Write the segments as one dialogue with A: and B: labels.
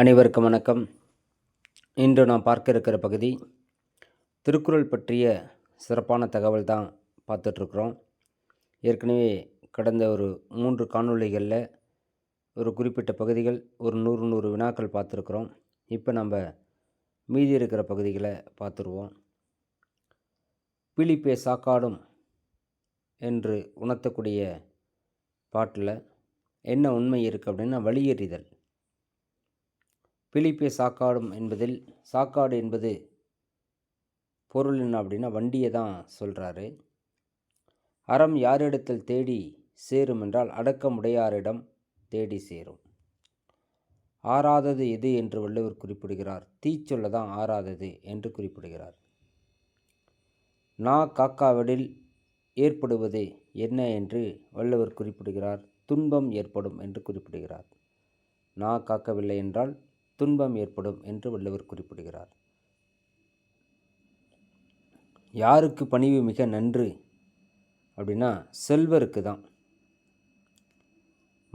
A: அனைவருக்கும் வணக்கம் இன்று நாம் பார்க்க இருக்கிற பகுதி திருக்குறள் பற்றிய சிறப்பான தகவல் தான் பார்த்துட்ருக்குறோம் ஏற்கனவே கடந்த ஒரு மூன்று காணொளிகளில் ஒரு குறிப்பிட்ட பகுதிகள் ஒரு நூறு நூறு வினாக்கள் பார்த்துருக்குறோம் இப்போ நம்ம மீதி இருக்கிற பகுதிகளை பார்த்துருவோம் பிழிப்பே சாக்காடும் என்று உணர்த்தக்கூடிய பாட்டில் என்ன உண்மை இருக்குது அப்படின்னா வழியறிதல் பிலிப்பே சாக்காடும் என்பதில் சாக்காடு என்பது பொருள் என்ன அப்படின்னா வண்டியை தான் சொல்கிறாரு அறம் யாரிடத்தில் தேடி சேரும் என்றால் அடக்கமுடையாரிடம் தேடி சேரும் ஆறாதது எது என்று வள்ளுவர் குறிப்பிடுகிறார் தீச்சொல்ல தான் ஆறாதது என்று குறிப்பிடுகிறார் நா காக்காவிடில் ஏற்படுவது என்ன என்று வள்ளுவர் குறிப்பிடுகிறார் துன்பம் ஏற்படும் என்று குறிப்பிடுகிறார் நா காக்கவில்லை என்றால் துன்பம் ஏற்படும் என்று வள்ளுவர் குறிப்பிடுகிறார் யாருக்கு பணிவு மிக நன்று அப்படின்னா செல்வருக்கு தான்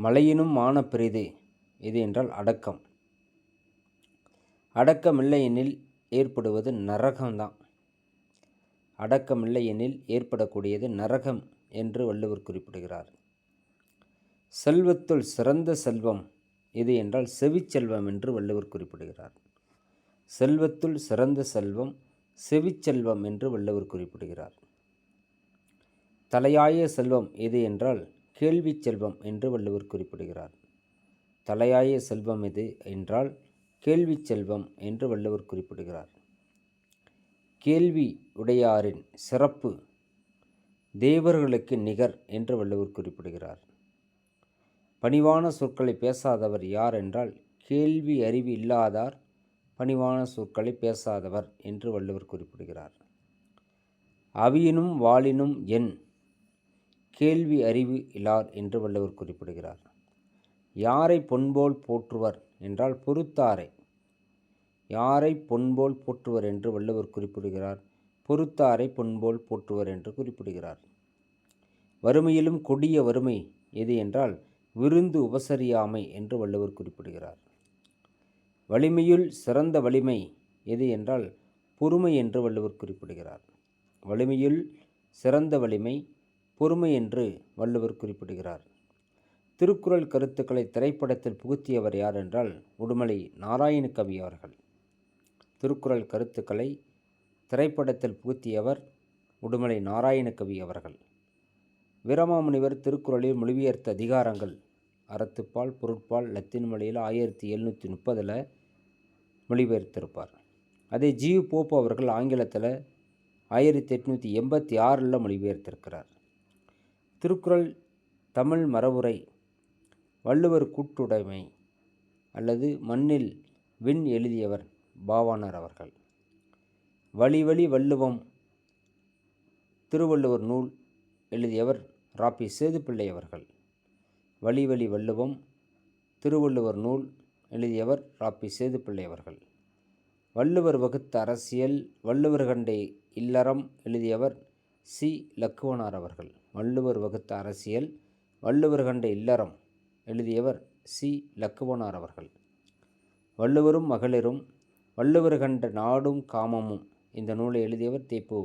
A: மலையினும் மான எது இது என்றால் அடக்கம் அடக்கமில்லை எனில் ஏற்படுவது நரகம்தான் அடக்கமில்லை எனில் ஏற்படக்கூடியது நரகம் என்று வள்ளுவர் குறிப்பிடுகிறார் செல்வத்துள் சிறந்த செல்வம் இது என்றால் செவிச்செல்வம் என்று வள்ளுவர் குறிப்பிடுகிறார் செல்வத்துள் சிறந்த செல்வம் செவிச்செல்வம் என்று வள்ளுவர் குறிப்பிடுகிறார் தலையாய செல்வம் எது என்றால் கேள்வி செல்வம் என்று வள்ளுவர் குறிப்பிடுகிறார் தலையாய செல்வம் எது என்றால் கேள்வி செல்வம் என்று வள்ளுவர் குறிப்பிடுகிறார் கேள்வி உடையாரின் சிறப்பு தேவர்களுக்கு நிகர் என்று வள்ளுவர் குறிப்பிடுகிறார் பணிவான சொற்களை பேசாதவர் யார் என்றால் கேள்வி அறிவு இல்லாதார் பணிவான சொற்களை பேசாதவர் என்று வள்ளுவர் குறிப்பிடுகிறார் அவியினும் வாளினும் என் கேள்வி அறிவு இலார் என்று வள்ளுவர் குறிப்பிடுகிறார் யாரை பொன்போல் போற்றுவர் என்றால் பொறுத்தாரை யாரை பொன்போல் போற்றுவர் என்று வள்ளுவர் குறிப்பிடுகிறார் பொறுத்தாரை பொன்போல் போற்றுவர் என்று குறிப்பிடுகிறார் வறுமையிலும் கொடிய வறுமை எது என்றால் விருந்து உபசரியாமை என்று வள்ளுவர் குறிப்பிடுகிறார் வலிமையுள் சிறந்த வலிமை எது என்றால் பொறுமை என்று வள்ளுவர் குறிப்பிடுகிறார் வலிமையுள் சிறந்த வலிமை பொறுமை என்று வள்ளுவர் குறிப்பிடுகிறார் திருக்குறள் கருத்துக்களை திரைப்படத்தில் புகுத்தியவர் யார் என்றால் உடுமலை நாராயணகவி அவர்கள் திருக்குறள் கருத்துக்களை திரைப்படத்தில் புகுத்தியவர் உடுமலை நாராயணகவி அவர்கள் வீரமாமுனிவர் திருக்குறளில் மொழிபெயர்த்த அதிகாரங்கள் அறத்துப்பால் பொருட்பால் லத்தீன் மொழியில் ஆயிரத்தி எழுநூற்றி முப்பதில் மொழிபெயர்த்திருப்பார் அதே ஜீவ் போப் அவர்கள் ஆங்கிலத்தில் ஆயிரத்தி எட்நூற்றி எண்பத்தி ஆறில் மொழிபெயர்த்திருக்கிறார் திருக்குறள் தமிழ் மரபுரை வள்ளுவர் கூட்டுடைமை அல்லது மண்ணில் விண் எழுதியவர் பாவானர் அவர்கள் வழி வழி வள்ளுவம் திருவள்ளுவர் நூல் எழுதியவர் ராபி சேதுப்பிள்ளை அவர்கள் வழிவழி வள்ளுவம் திருவள்ளுவர் நூல் எழுதியவர் ராப்பி சேதுப்பிள்ளை அவர்கள் வள்ளுவர் வகுத்த அரசியல் வள்ளுவர் கண்டே இல்லறம் எழுதியவர் சி லக்குவனார் அவர்கள் வள்ளுவர் வகுத்த அரசியல் வள்ளுவர் கண்ட இல்லறம் எழுதியவர் சி லக்குவனார் அவர்கள் வள்ளுவரும் மகளிரும் வள்ளுவர் கண்ட நாடும் காமமும் இந்த நூலை எழுதியவர் தேப்பு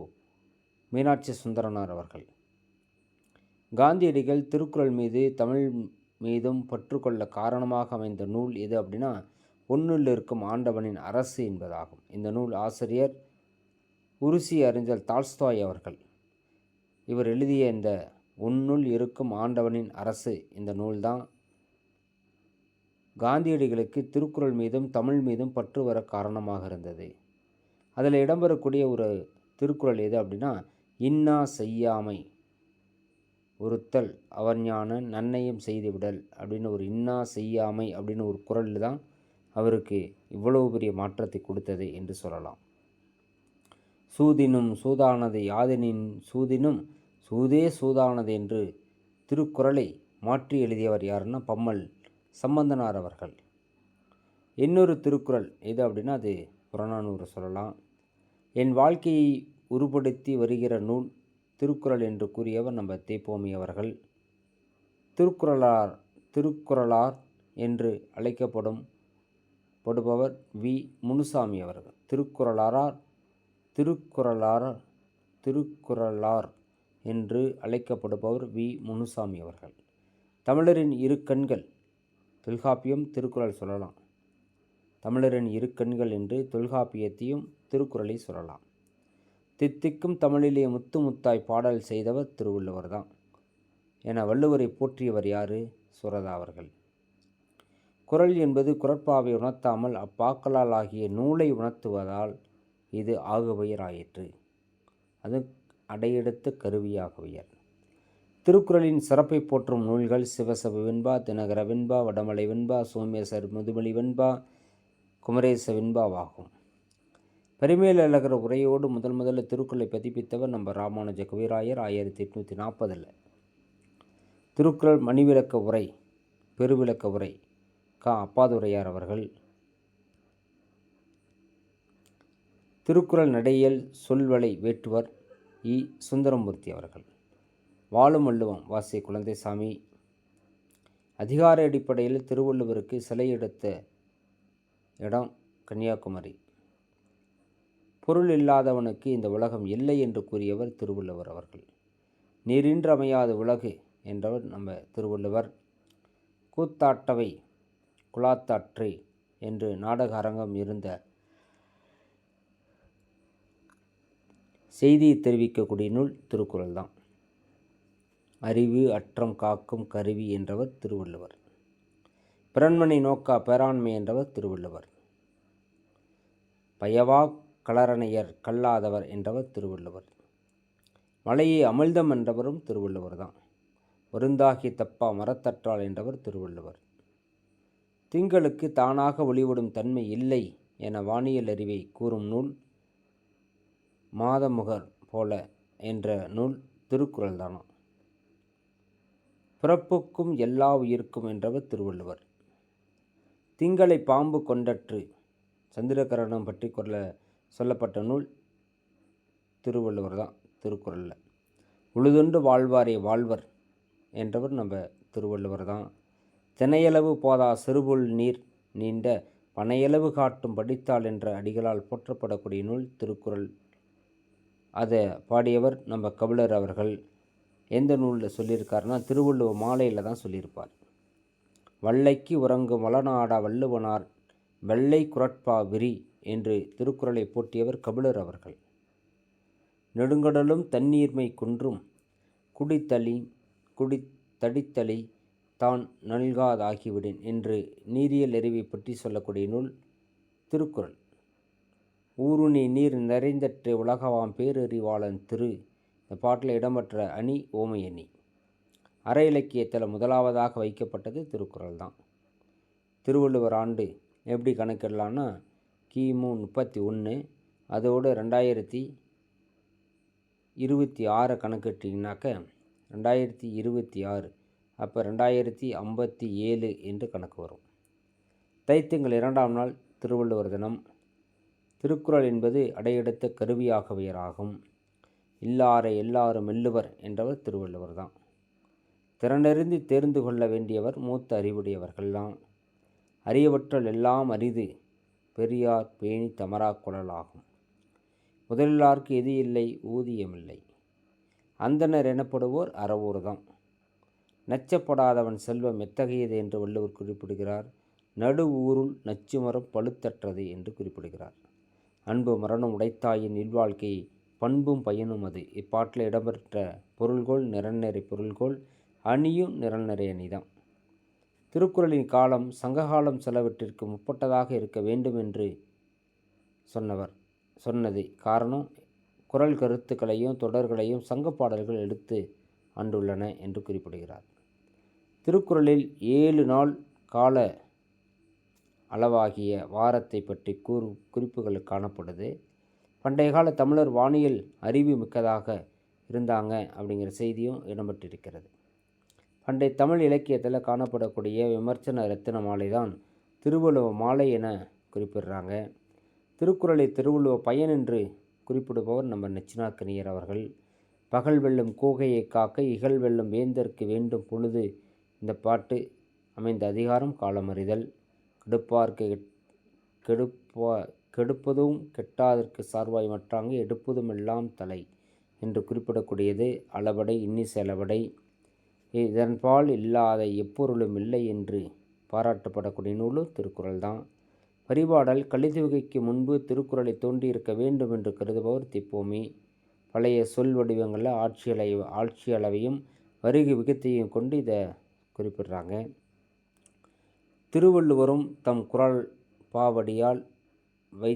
A: மீனாட்சி சுந்தரனார் அவர்கள் காந்தியடிகள் திருக்குறள் மீது தமிழ் மீதும் பற்றுக்கொள்ள காரணமாக அமைந்த நூல் எது அப்படின்னா ஒன்றில் இருக்கும் ஆண்டவனின் அரசு என்பதாகும் இந்த நூல் ஆசிரியர் உருசி அறிஞர் தால்ஸ்தாய் அவர்கள் இவர் எழுதிய இந்த உன்னுள் இருக்கும் ஆண்டவனின் அரசு இந்த நூல்தான் காந்தியடிகளுக்கு திருக்குறள் மீதும் தமிழ் மீதும் பற்று வர காரணமாக இருந்தது அதில் இடம்பெறக்கூடிய ஒரு திருக்குறள் எது அப்படின்னா இன்னா செய்யாமை ஒருத்தல் அவர் ஞான நன்னயம் செய்துவிடல் அப்படின்னு ஒரு இன்னா செய்யாமை அப்படின்னு ஒரு குரல் தான் அவருக்கு இவ்வளவு பெரிய மாற்றத்தை கொடுத்தது என்று சொல்லலாம் சூதினும் சூதானது யாதனின் சூதினும் சூதே சூதானது என்று திருக்குறளை மாற்றி எழுதியவர் யாருன்னா பம்மல் சம்பந்தனார் அவர்கள் இன்னொரு திருக்குறள் எது அப்படின்னா அது புறநானூறு சொல்லலாம் என் வாழ்க்கையை உருப்படுத்தி வருகிற நூல் திருக்குறள் என்று கூறியவர் நம்ம தேப்போமி அவர்கள் திருக்குறளார் திருக்குறளார் என்று அழைக்கப்படும் படுபவர் வி முனுசாமி அவர்கள் திருக்குறளாரார் திருக்குறளார் திருக்குறளார் என்று அழைக்கப்படுபவர் வி முனுசாமி அவர்கள் தமிழரின் இரு கண்கள் தொல்காப்பியம் திருக்குறள் சொல்லலாம் தமிழரின் இரு கண்கள் என்று தொல்காப்பியத்தையும் திருக்குறளை சொல்லலாம் தித்திக்கும் தமிழிலே முத்து முத்தாய் பாடல் செய்தவர் திருவள்ளுவர் தான் என வள்ளுவரை போற்றியவர் யாரு சுரதா அவர்கள் குரல் என்பது குரட்பாவை உணர்த்தாமல் அப்பாக்களால் ஆகிய நூலை உணர்த்துவதால் இது ஆகுபெயராயிற்று அது அடையெடுத்த கருவியாகவியல் திருக்குறளின் சிறப்பை போற்றும் நூல்கள் சிவசப வெண்பா தினகர வெண்பா வடமலை வெண்பா சோமேசர் முதுமலி வெண்பா குமரேச வெண்பாவாகும் பெருமையில் இழக்கிற உரையோடு முதல் முதல்ல திருக்குறளை பதிப்பித்தவர் நம்ம ராமானுஜ கவிராயர் ஆயிரத்தி எட்நூற்றி நாற்பதில் திருக்குறள் மணிவிளக்க உரை பெருவிளக்க உரை கா அப்பாதுரையார் அவர்கள் திருக்குறள் நடையல் சொல்வலை வேட்டுவர் இ சுந்தரமூர்த்தி அவர்கள் வாழும் வள்ளுவம் வாசி குழந்தைசாமி அதிகார அடிப்படையில் திருவள்ளுவருக்கு சிலை எடுத்த இடம் கன்னியாகுமரி பொருள் இல்லாதவனுக்கு இந்த உலகம் இல்லை என்று கூறியவர் திருவள்ளுவர் அவர்கள் நீரின்றமையாத உலகு என்றவர் நம்ம திருவள்ளுவர் கூத்தாட்டவை குலாத்தாற்று என்று நாடக அரங்கம் இருந்த செய்தியை தெரிவிக்கக்கூடிய நூல் திருக்குறள் தான் அறிவு அற்றம் காக்கும் கருவி என்றவர் திருவள்ளுவர் பிறன்மனை நோக்கா பேராண்மை என்றவர் திருவள்ளுவர் பயவாக் கலரணையர் கல்லாதவர் என்றவர் திருவள்ளுவர் மலையை அமிழ்தம் என்றவரும் திருவள்ளுவர் தான் மருந்தாகி தப்பா மரத்தற்றால் என்றவர் திருவள்ளுவர் திங்களுக்கு தானாக ஒளிவிடும் தன்மை இல்லை என வானியல் அறிவை கூறும் நூல் மாதமுகர் போல என்ற நூல் திருக்குறள் தானா பிறப்புக்கும் எல்லா உயிர்க்கும் என்றவர் திருவள்ளுவர் திங்களை பாம்பு கொண்டற்று சந்திரகரணம் பற்றி குரலை சொல்லப்பட்ட நூல் திருவள்ளுவர் தான் திருக்குறளில் உழுதுண்டு வாழ்வாரே வாழ்வர் என்றவர் நம்ம திருவள்ளுவர் தான் தினையளவு போதா சிறுபொல் நீர் நீண்ட பனையளவு காட்டும் படித்தாள் என்ற அடிகளால் போற்றப்படக்கூடிய நூல் திருக்குறள் அதை பாடியவர் நம்ம கபிலர் அவர்கள் எந்த நூலில் சொல்லியிருக்காருனா திருவள்ளுவர் மாலையில் தான் சொல்லியிருப்பார் வள்ளைக்கு உறங்கும் வளநாடா வள்ளுவனார் வெள்ளை குரட்பா விரி என்று திருக்குறளை போட்டியவர் கபிலர் அவர்கள் நெடுங்கடலும் தண்ணீர்மை குன்றும் குடித்தளி குடி தடித்தளி தான் நல்காதாகிவிடேன் என்று நீரியல் எறிவை பற்றி சொல்லக்கூடிய நூல் திருக்குறள் ஊருணி நீர் நிறைந்தற்று உலகவாம் பேரறிவாளன் திரு இந்த பாட்டில் இடம்பெற்ற அணி ஓமை அணி அற இலக்கியத்தில் முதலாவதாக வைக்கப்பட்டது திருக்குறள் தான் திருவள்ளுவர் ஆண்டு எப்படி கணக்கிடலான்னா கிமு முப்பத்தி ஒன்று அதோடு ரெண்டாயிரத்தி இருபத்தி ஆறை கணக்கிட்டிங்கனாக்க ரெண்டாயிரத்தி இருபத்தி ஆறு அப்போ ரெண்டாயிரத்தி ஐம்பத்தி ஏழு என்று கணக்கு வரும் தைத்தங்கள் இரண்டாம் நாள் திருவள்ளுவர் தினம் திருக்குறள் என்பது அடையெடுத்த கருவியாகவியராகும் இல்லாரை எல்லாரும் மெல்லுவர் என்றவர் திருவள்ளுவர் தான் திறனறிந்து தெரிந்து கொள்ள வேண்டியவர் மூத்த அறிவுடையவர்கள்தான் அறியவற்றல் எல்லாம் அரிது பெரியார் பேணி தமரா குழலாகும் முதலிலார்க்கு எது இல்லை ஊதியமில்லை அந்தனர் எனப்படுவோர் அறவூர்தம் நச்சப்படாதவன் செல்வம் எத்தகையது என்று வள்ளுவர் குறிப்பிடுகிறார் நடு ஊருள் நச்சுமரம் பழுத்தற்றது என்று குறிப்பிடுகிறார் அன்பு மரணம் உடைத்தாயின் இல்வாழ்க்கை பண்பும் பயனும் அது இப்பாட்டில் இடம்பெற்ற பொருள்கோள் நிரல்நெறி பொருள்கோள் அணியும் நிரல்நெறி அணிதான் திருக்குறளின் காலம் சங்ககாலம் செலவிட்டிற்கு முப்பட்டதாக இருக்க வேண்டும் என்று சொன்னவர் சொன்னது காரணம் குரல் கருத்துக்களையும் தொடர்களையும் சங்க பாடல்கள் எடுத்து அன்றுள்ளன என்று குறிப்பிடுகிறார் திருக்குறளில் ஏழு நாள் கால அளவாகிய வாரத்தை பற்றி கூறு குறிப்புகள் காணப்படுது பண்டைய கால தமிழர் வானியல் அறிவு மிக்கதாக இருந்தாங்க அப்படிங்கிற செய்தியும் இடம்பெற்றிருக்கிறது பண்டைய தமிழ் இலக்கியத்தில் காணப்படக்கூடிய விமர்சன ரத்தின மாலை தான் திருவள்ளுவ மாலை என குறிப்பிடுறாங்க திருக்குறளை திருவள்ளுவ பயன் என்று குறிப்பிடுபவர் நம்ம நச்சினாக்கணியர் அவர்கள் பகல் வெல்லும் கூகையை காக்க இகழ் வெல்லும் வேந்தற்கு வேண்டும் பொழுது இந்த பாட்டு அமைந்த அதிகாரம் காலமறிதல் கெடுப்பார்க்கு கெடுப்பா கெடுப்பதும் கெட்டாதற்கு சார்வாய் மற்றாங்க எடுப்பதும் எல்லாம் தலை என்று குறிப்பிடக்கூடியது அளவடை இன்னிசை அளபடை இதன்பால் இல்லாத எப்பொருளும் இல்லை என்று பாராட்டப்படக்கூடிய நூலும் திருக்குறள் தான் பரிபாடல் கலிதுவகைக்கு முன்பு திருக்குறளை தோண்டியிருக்க வேண்டும் என்று கருதுபவர் திப்போமி பழைய சொல் வடிவங்களில் ஆட்சியலை ஆட்சியளவையும் வருகை விகத்தையும் கொண்டு இதை குறிப்பிடுறாங்க திருவள்ளுவரும் தம் குரல் பாவடியால் வை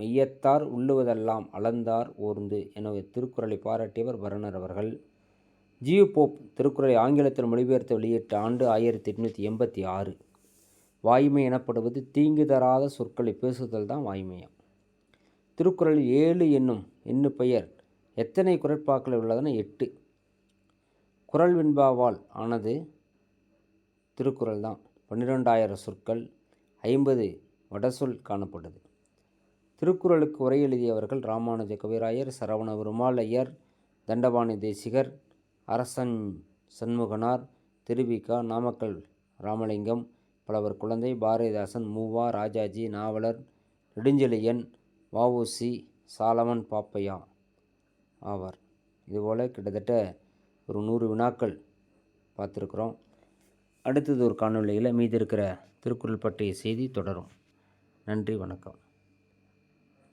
A: மையத்தார் உள்ளுவதெல்லாம் அளந்தார் ஓர்ந்து எனவே திருக்குறளை பாராட்டியவர் வருணர் அவர்கள் ஜியு போப் திருக்குறளை ஆங்கிலத்தில் மொழிபெயர்த்து வெளியிட்ட ஆண்டு ஆயிரத்தி எட்நூற்றி எண்பத்தி ஆறு வாய்மை எனப்படுவது தீங்கு தராத சொற்களை பேசுதல் தான் வாய்மையாம் திருக்குறளில் ஏழு என்னும் எண்ணு பெயர் எத்தனை குரட்பாக்கள் உள்ளதென எட்டு குரல் விண்பாவால் ஆனது திருக்குறள் தான் பன்னிரெண்டாயிரம் சொற்கள் ஐம்பது வடசொல் காணப்பட்டது திருக்குறளுக்கு உரை எழுதியவர்கள் ராமானுஜ கவிராயர் சரவண பெருமாள் தண்டபாணி தேசிகர் அரசன் சண்முகனார் திருவிகா நாமக்கல் ராமலிங்கம் பலவர் குழந்தை பாரதிதாசன் மூவா ராஜாஜி நாவலர் நெடுஞ்செழியன் வஉசி சாலமன் பாப்பையா ஆவார் இதுபோல் கிட்டத்தட்ட ஒரு நூறு வினாக்கள் பார்த்துருக்குறோம் அடுத்தது ஒரு காணொலியில் மீதி இருக்கிற திருக்குறள் பற்றிய செய்தி தொடரும் நன்றி வணக்கம்